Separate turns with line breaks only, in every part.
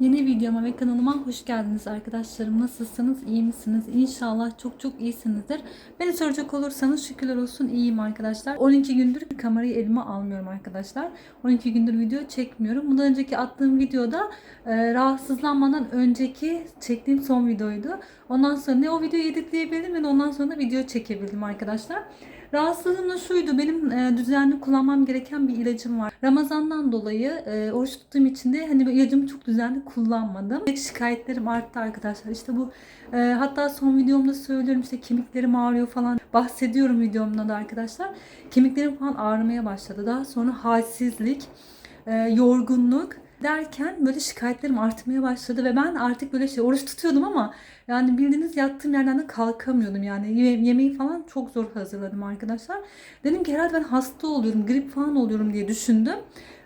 Yeni videoma ve kanalıma hoş geldiniz arkadaşlarım. Nasılsınız? İyi misiniz? İnşallah çok çok iyisinizdir. Beni soracak olursanız şükürler olsun iyiyim arkadaşlar. 12 gündür kamerayı elime almıyorum arkadaşlar. 12 gündür video çekmiyorum. Bundan önceki attığım videoda e, rahatsızlanmadan önceki çektiğim son videoydu. Ondan sonra ne o videoyu editleyebildim ne ondan sonra video çekebildim arkadaşlar. Rahatsızlığım da şuydu. Benim e, düzenli kullanmam gereken bir ilacım var. Ramazandan dolayı e, oruç tuttuğum için de hani ilacımı çok düzenli kullanmadım. Şikayetlerim arttı arkadaşlar. İşte bu e, hatta son videomda söylüyorum işte kemiklerim ağrıyor falan bahsediyorum videomda da arkadaşlar. Kemiklerim falan ağrımaya başladı. Daha sonra halsizlik, e, yorgunluk derken böyle şikayetlerim artmaya başladı ve ben artık böyle şey oruç tutuyordum ama yani bildiğiniz yattığım yerden de kalkamıyordum yani Ye- yemeği falan çok zor hazırladım arkadaşlar. Dedim ki herhalde ben hasta oluyorum, grip falan oluyorum diye düşündüm.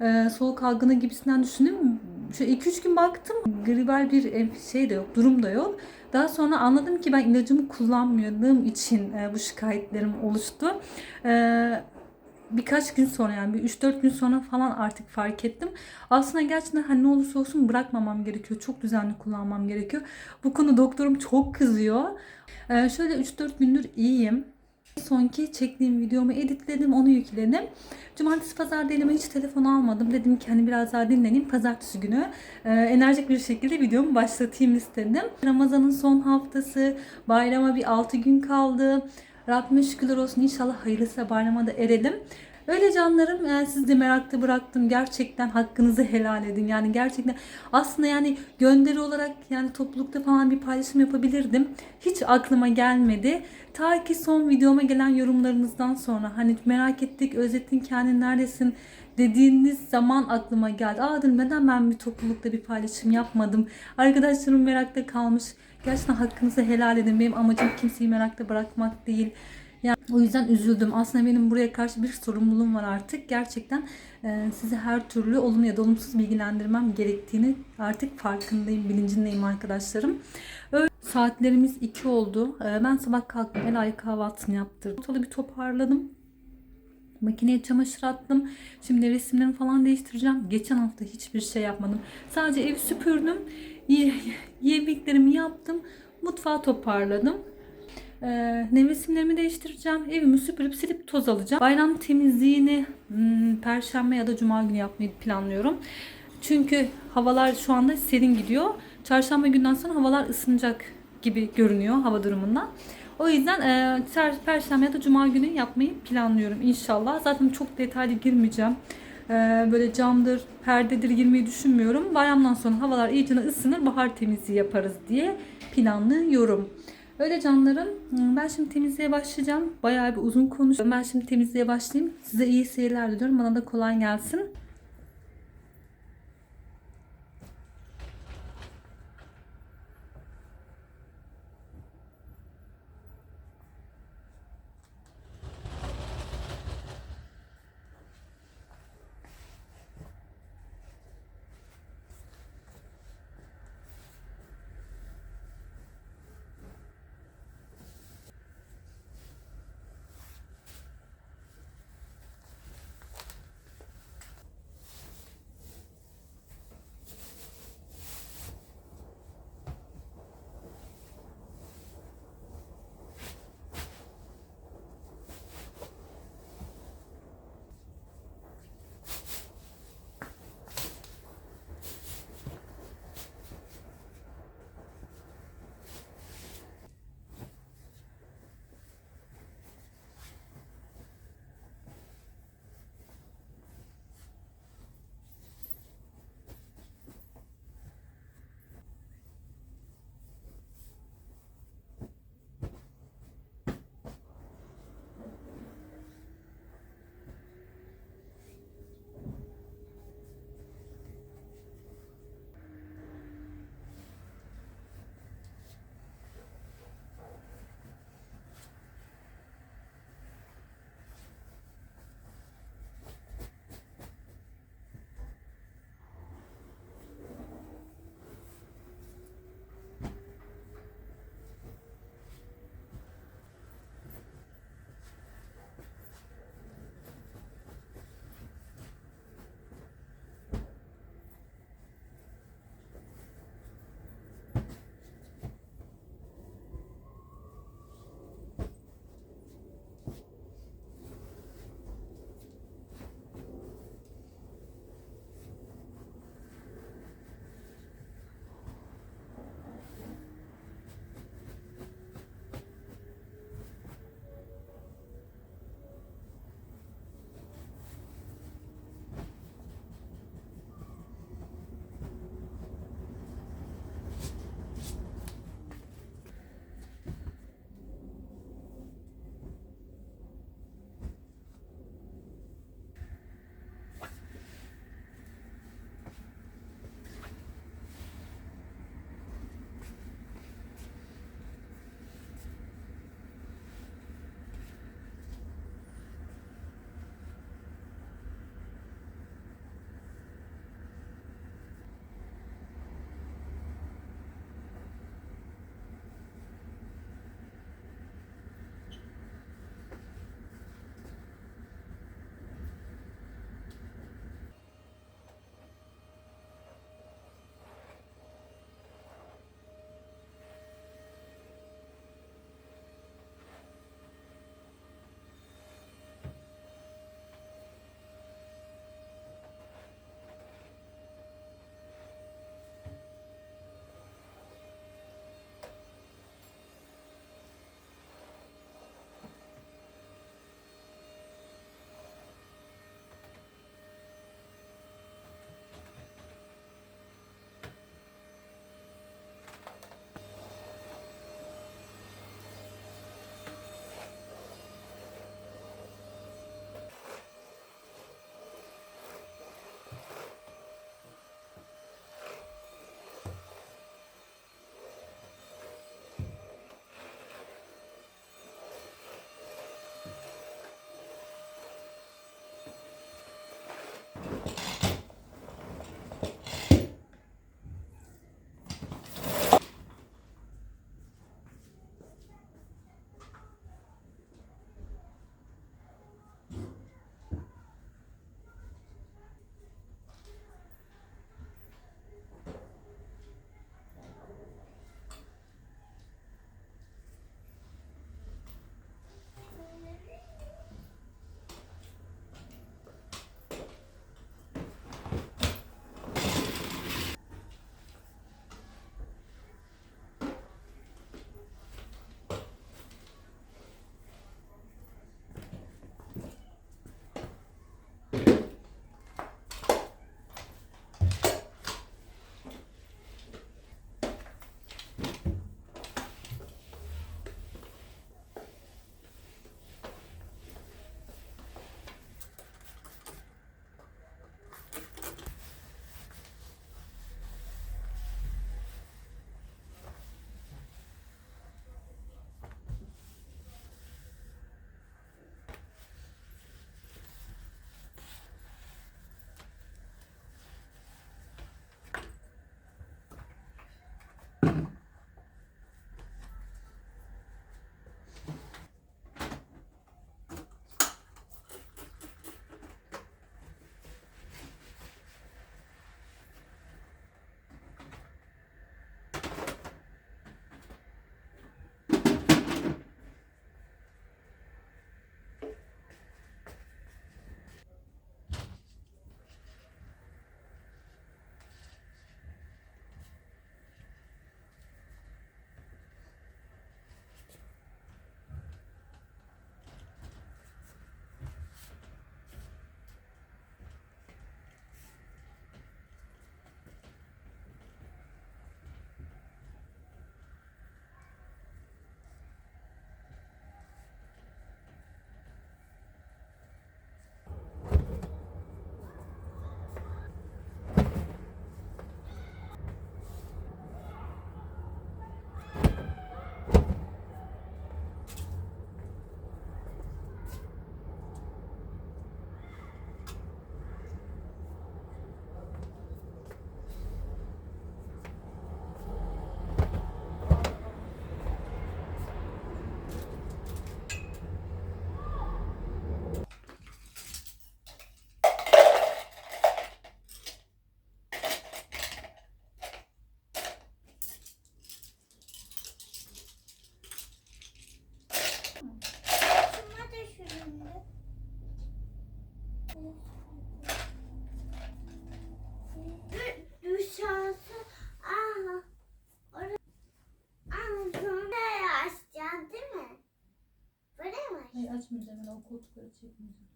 Ee, soğuk algını gibisinden düşündüm. Şöyle 2-3 gün baktım gribal bir şey de yok, durum da yok. Daha sonra anladım ki ben ilacımı kullanmadığım için e, bu şikayetlerim oluştu. Ee, birkaç gün sonra yani bir 3-4 gün sonra falan artık fark ettim. Aslında gerçekten hani ne olursa olsun bırakmamam gerekiyor. Çok düzenli kullanmam gerekiyor. Bu konu doktorum çok kızıyor. Ee, şöyle 3-4 gündür iyiyim. Sonki çektiğim videomu editledim, onu yükledim. Cumartesi pazar elime hiç telefon almadım. Dedim ki hani biraz daha dinleneyim. Pazartesi günü e, enerjik bir şekilde videomu başlatayım istedim. Ramazan'ın son haftası, bayrama bir 6 gün kaldı. Rabbime şükürler olsun inşallah hayırlısı bayrama da erelim. Öyle canlarım yani sizi de merakta bıraktım. Gerçekten hakkınızı helal edin. Yani gerçekten aslında yani gönderi olarak yani toplulukta falan bir paylaşım yapabilirdim. Hiç aklıma gelmedi. Ta ki son videoma gelen yorumlarınızdan sonra hani merak ettik Özettin kendin neredesin dediğiniz zaman aklıma geldi. Aa dedim neden ben bir toplulukta bir paylaşım yapmadım. Arkadaşlarım merakta kalmış. Gerçekten hakkınızı helal edin. Benim amacım kimseyi merakta bırakmak değil. Yani o yüzden üzüldüm. Aslında benim buraya karşı bir sorumluluğum var artık. Gerçekten e, sizi her türlü olumlu ya da olumsuz bilgilendirmem gerektiğini artık farkındayım, bilincindeyim arkadaşlarım. Öyle saatlerimiz 2 oldu. E, ben sabah kalktım, el ay kahvaltısını yaptırdım. Ortalığı bir toparladım. Makineye çamaşır attım. Şimdi resimlerimi falan değiştireceğim. Geçen hafta hiçbir şey yapmadım. Sadece evi süpürdüm. Ye- Yemeklerimi yaptım. Mutfağı toparladım. Ee, nevresimlerimi değiştireceğim. Evimi süpürüp silip toz alacağım. Bayram temizliğini hmm, perşembe ya da cuma günü yapmayı planlıyorum. Çünkü havalar şu anda serin gidiyor. Çarşamba günden sonra havalar ısınacak gibi görünüyor hava durumundan. O yüzden e, perşembe ya da cuma günü yapmayı planlıyorum inşallah. Zaten çok detaylı girmeyeceğim. E, böyle camdır, perdedir girmeyi düşünmüyorum. Bayramdan sonra havalar iyice ısınır, bahar temizliği yaparız diye planlıyorum. Öyle canlarım. Hmm, Ben şimdi temizliğe başlayacağım. Bayağı bir uzun konuşuyorum. Ben şimdi temizliğe başlayayım. Size iyi seyirler diliyorum. Bana da kolay gelsin. uğraşmayacağım. Yani o
koltukları çekmeyeceğim.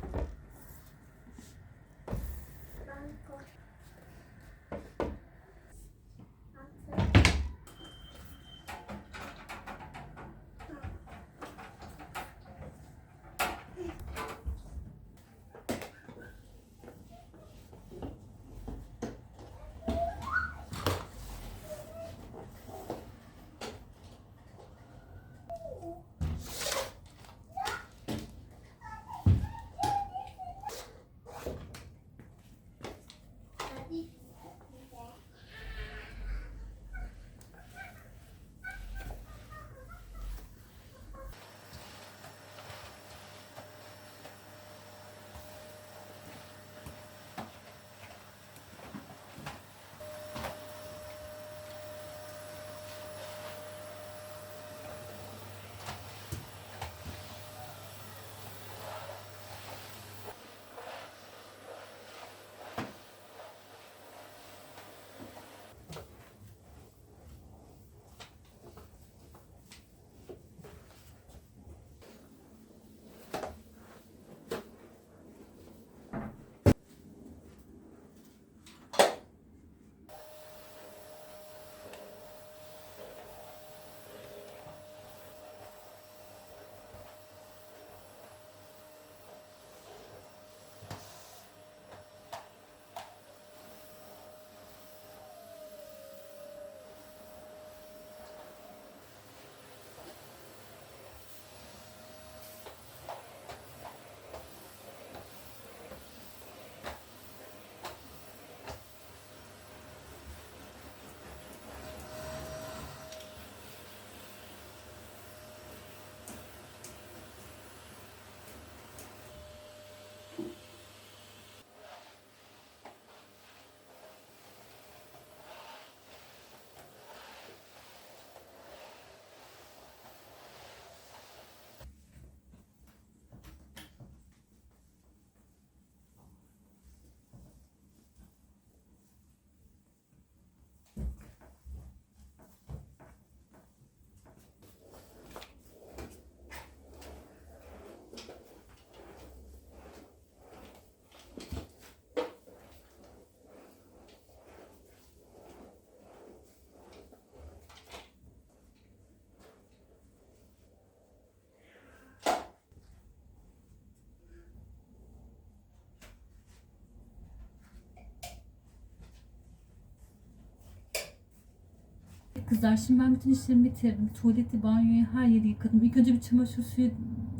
Kızlar şimdi ben bütün işlerimi bitirdim. Tuvaleti, banyoyu her yeri yıkadım. İlk önce bir çamaşır suyu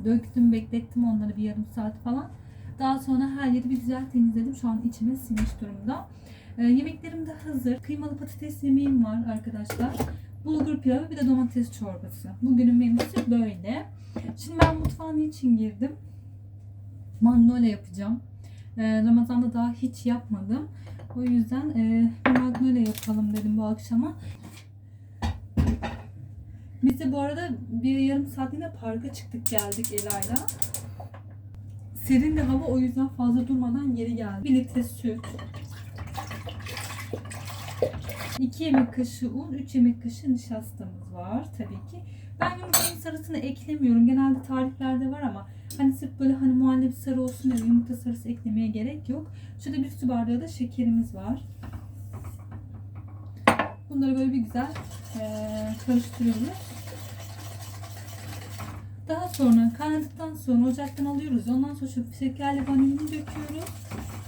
döktüm, beklettim onları bir yarım saat falan. Daha sonra her yeri bir güzel temizledim. Şu an içime sinmiş durumda. Ee, yemeklerim de hazır. Kıymalı patates yemeğim var arkadaşlar. Bulgur pilavı bir de domates çorbası. Bugünün menüsü böyle. Şimdi ben mutfağa için girdim? Magnolia yapacağım. Ee, Ramazan'da daha hiç yapmadım. O yüzden e, magnolia yapalım dedim bu akşama. De bu arada bir yarım saatliğine parka çıktık geldik Ela'yla. Serin de hava o yüzden fazla durmadan geri geldik. Bir litre süt. 2 yemek kaşığı un, 3 yemek kaşığı nişastamız var tabii ki. Ben yumurtanın sarısını eklemiyorum. Genelde tariflerde var ama hani sırf böyle hani muhallebi sarı olsun diye yumurta sarısı eklemeye gerek yok. Şurada bir su bardağı da şekerimiz var. Bunları böyle bir güzel eee karıştırıyoruz. Daha sonra kaynadıktan sonra ocaktan alıyoruz. Ondan sonra şu şekerli vanilini döküyoruz.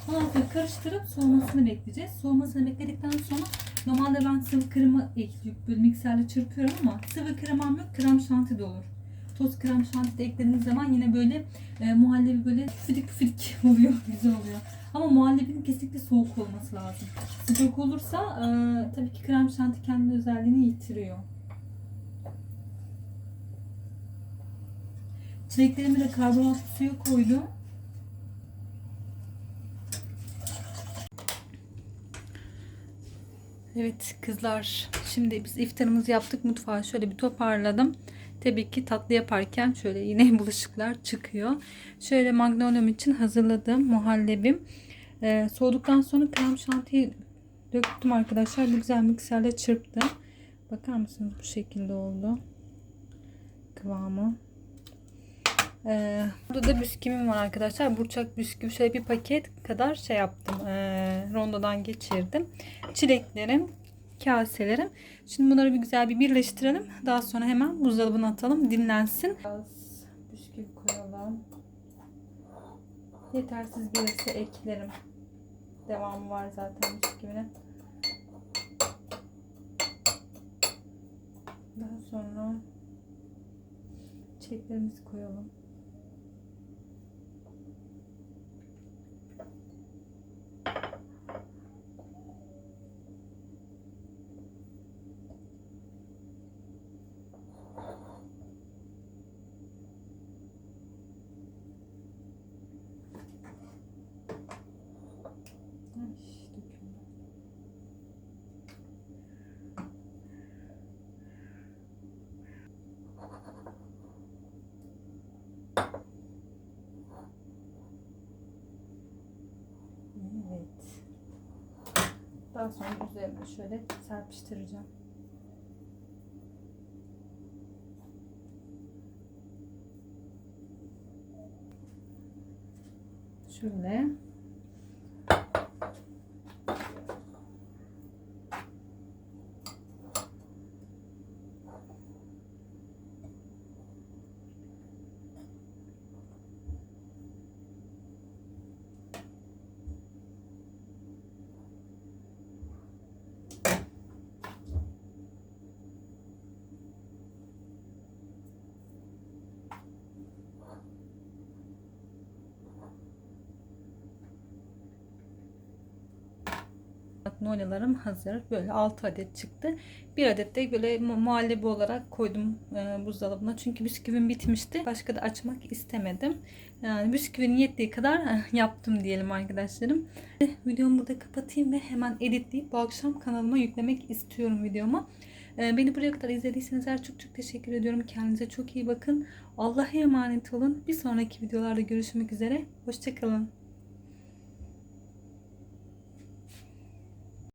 Ondan sonra karıştırıp soğumasını bekleyeceğiz. Soğumasını bekledikten sonra normalde ben sıvı krema ekliyorum. Böyle mikserle çırpıyorum ama sıvı kremam yok. Krem şanti de olur. Toz krem şanti de eklediğiniz zaman yine böyle e, muhallebi böyle püfidik püfidik oluyor. Güzel oluyor. Ama muhallebinin kesinlikle soğuk olması lazım. Sıcak olursa e, tabii ki krem şanti kendi özelliğini yitiriyor. Çileklerimi de karbonat suya koydum. Evet kızlar şimdi biz iftarımızı yaptık mutfağı şöyle bir toparladım. Tabii ki tatlı yaparken şöyle yine bulaşıklar çıkıyor. Şöyle magnolia'm için hazırladığım muhallebim. Ee, soğuduktan sonra krem şantiyi döktüm arkadaşlar. Bu güzel mikserle çırptım. Bakar mısınız bu şekilde oldu. Kıvamı. Ee, burada da bisküvim var arkadaşlar. Burçak bisküvi şöyle bir paket kadar şey yaptım. Ee, rondodan geçirdim. Çileklerim, kaselerim. Şimdi bunları bir güzel bir birleştirelim. Daha sonra hemen buzdolabına atalım. Dinlensin. Biraz bisküvi koyalım. Yetersiz gelirse eklerim. Devamı var zaten bisküvinin. Daha sonra çileklerimizi koyalım. Daha sonra üzerine şöyle serpiştireceğim. Şöyle. Magnolia'larım hazır. Böyle 6 adet çıktı. Bir adet de böyle mu- muhallebi olarak koydum e, buzdolabına. Çünkü bisküvim bitmişti. Başka da açmak istemedim. Yani bisküvinin yettiği kadar eh, yaptım diyelim arkadaşlarım. Eh, Videomu burada kapatayım ve hemen editleyip bu akşam kanalıma yüklemek istiyorum videomu. E, Beni buraya kadar izlediyseniz her çok çok teşekkür ediyorum. Kendinize çok iyi bakın. Allah'a emanet olun. Bir sonraki videolarda görüşmek üzere. Hoşçakalın.